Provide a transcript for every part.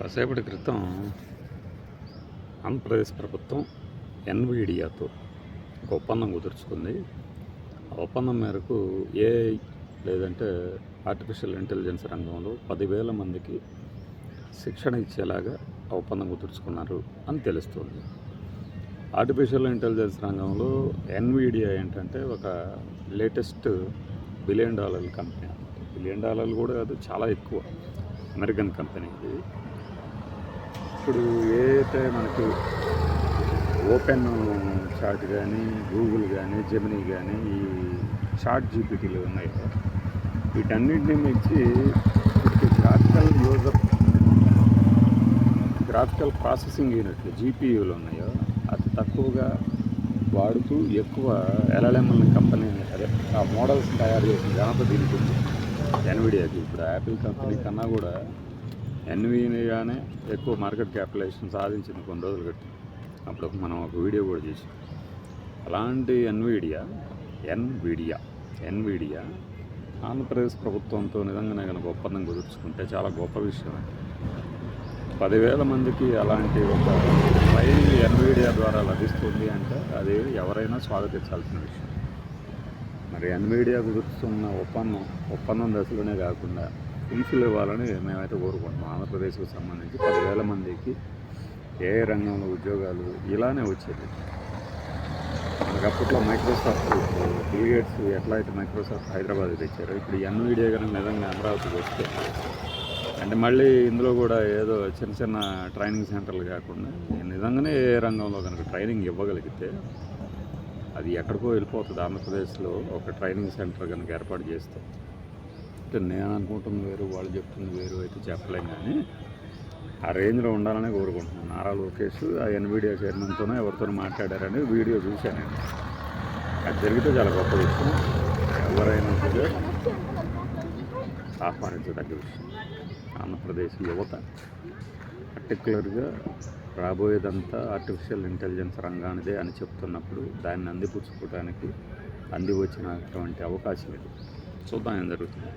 కాసేపటి క్రితం ఆంధ్రప్రదేశ్ ప్రభుత్వం ఎన్విడియాతో ఒక ఒప్పందం కుదుర్చుకుంది. ఆ ఒప్పందం మేరకు ఏఐ లేదంటే ఆర్టిఫిషియల్ ఇంటెలిజెన్స్ రంగంలో పదివేల మందికి శిక్షణ ఇచ్చేలాగా ఆ ఒప్పందం కుదుర్చుకున్నారు అని తెలుస్తుంది. ఆర్టిఫిషియల్ ఇంటెలిజెన్స్ రంగంలో ఎన్విడియా ఏంటంటే ఒక లేటెస్ట్ బిలియన్ డాలర్ల కంపెనీ బిలియన్ డాలర్లు కూడా కాదు చాలా ఎక్కువ అమెరికన్ కంపెనీ ఇది. ఇప్పుడు ఏ మనకి ఓపెన్ చాట్ కానీ గూగుల్ కానీ జెమినీ కానీ ఈ చాట్ జీపీటీలు ఉన్నాయో. వీటన్నింటినీ మించి గ్రాఫికల్ యూజర్ గ్రాఫికల్ ప్రాసెసింగ్ యూనిట్లు జీపీయూలు ఉన్నాయో అతి తక్కువగా వాడుతూ ఎక్కువ ఎల్ఎల్ఎంఎల్ కంపెనీ అదే ఆ మోడల్స్ తయారు చేసిన ఘనత దీనికి ఎన్విడియాకి ఇప్పుడు యాపిల్ కంపెనీ కన్నా కూడా ఎన్వీనిగానే ఎక్కువ మార్కెట్ క్యాపిటలైజేషన్ సాధించింది కొన్ని రోజులు కట్టి అప్పుడు మనం ఒక వీడియో కూడా చేసాం అలాంటి ఎన్వీడియా ఎన్విడియా ఎన్విడియా ఆంధ్రప్రదేశ్ ప్రభుత్వంతో నిజంగానే కనుక ఒప్పందం కుదుర్చుకుంటే చాలా గొప్ప విషయం పదివేల మందికి అలాంటి ఒక ట్రైనింగ్ ఎన్విడియా ద్వారా లభిస్తుంది అంటే అది ఎవరైనా స్వాగతించాల్సిన విషయం. మరి ఎన్విడియా కుదుర్చుతున్న ఒప్పందం ఒప్పందం దశలోనే కాకుండా ఇన్ఫిల్ ఇవ్వాలని మేమైతే కోరుకుంటున్నాం. ఆంధ్రప్రదేశ్కి సంబంధించి పదివేల మందికి ఏ రంగంలో ఉద్యోగాలు ఇలానే వచ్చేది. మనకు అప్పట్లో మైక్రోసాఫ్ట్ బిల్గేట్స్ ఎట్లా అయితే మైక్రోసాఫ్ట్ హైదరాబాద్ తెచ్చారో ఇప్పుడు ఎన్విడియో కనుక నిజంగా అమరావతికి వస్తే అంటే మళ్ళీ ఇందులో కూడా ఏదో చిన్న చిన్న ట్రైనింగ్ సెంటర్లు కాకుండా నిజంగానే ఏ రంగంలో కనుక ట్రైనింగ్ ఇవ్వగలిగితే అది ఎక్కడికో వెళ్ళిపోతుంది. ఆంధ్రప్రదేశ్లో ఒక ట్రైనింగ్ సెంటర్ కనుక ఏర్పాటు చేస్తే అంటే నేను అనుకుంటుంది వేరు వాళ్ళు చెప్తుంది వేరు అయితే చెప్పలేం కానీ ఆ రేంజ్లో ఉండాలని కోరుకుంటున్నాను. నారా లోకేష్ ఆ ఎన్బీడియా చైర్మన్తోనో ఎవరితోనో మాట్లాడారని వీడియో చూశాను నేను. అది జరిగితే చాలా గొప్ప విషయం. ఎవరైనా సరే ఆహ్వానించదగ్గ విషయం. ఆంధ్రప్రదేశ్ యువత పర్టికులర్గా రాబోయేదంతా ఆర్టిఫిషియల్ ఇంటెలిజెన్స్ రంగానిదే అని చెప్తున్నప్పుడు దాన్ని అందిపుచ్చుకోవడానికి అంది వచ్చినటువంటి అవకాశం ఇది. చూద్దాం ఏం జరుగుతుంది.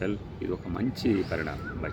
హెల్త్ ఇది ఒక మంచి పరిణామం. బై